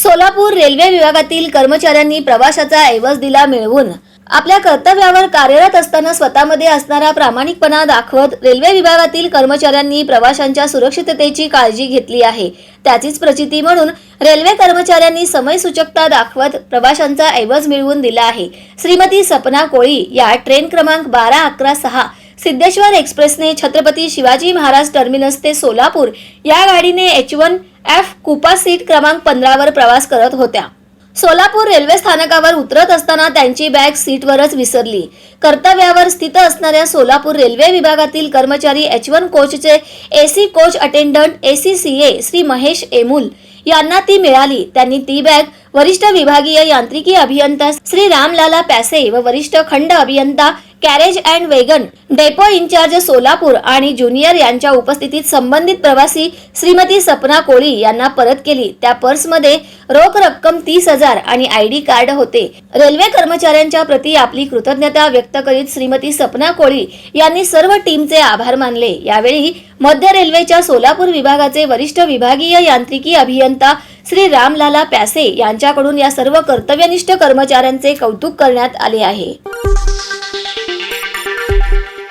Solapur railway विभागातील कर्मचाऱ्यांनी प्रवाशाचा ऐवज दिला मिळवून. आपल्या कर्तव्यावर कार्यरत असताना स्वतःमध्ये असणारा प्रामाणिकपणा दाखवत रेल्वे विभागातील कर्मचाऱ्यांनी प्रवाशांच्या सुरक्षिततेची काळजी घेतली आहे. त्याचीच प्रचिती म्हणून रेल्वे कर्मचाऱ्यांनी समयसूचकता दाखवत प्रवाशांचा ऐवज मिळवून दिला आहे. श्रीमती सपना कोळी या ट्रेन क्रमांक बारा अकरा सहा सिद्धेश्वर एक्सप्रेसने छत्रपती शिवाजी महाराज टर्मिनस ते सोलापूर या गाडीने H one F coupe seat क्रमांक पंधरावर प्रवास करत होत्या. सोलापूर रेल्वे स्थानकावर उतरत असताना त्यांची बॅग सीटवरच विसरली. कर्तव्यावर स्थित असणाऱ्या सोलापूर रेल्वे विभागातील कर्मचारी H one कोचचे AC coach attendant AC C A Shri Mahesh Emul यांना ती मिळाली. त्यांनी ती बॅग वरिष्ठ विभागीय यांत्रिकी अभियंता श्री रामलाला पॅसे व वरिष्ठ खंड अभियंता carriage and wagon depot incharge Solapur आणि ज्युनियर यांच्या उपस्थितीत संबंधित प्रवासी श्रीमती सपना कोळी यांना परत केली. त्या पर्समध्ये रोख रक्कम तीस हजार आणि आय डी कार्ड होते. रेल्वे कर्मचाऱ्यांच्या प्रती आपली कृतज्ञता व्यक्त करीत श्रीमती सपना कोळी यांनी सर्व टीमचे आभार मानले. यावेळी मध्य रेल्वेच्या सोलापूर विभागाचे वरिष्ठ विभागीय यांत्रिकी अभियंता श्री रामलाला प्यासे यांच्याकडून या सर्व कर्तव्यनिष्ठ कर्मचाऱ्यांचे कौतुक करण्यात आले आहे.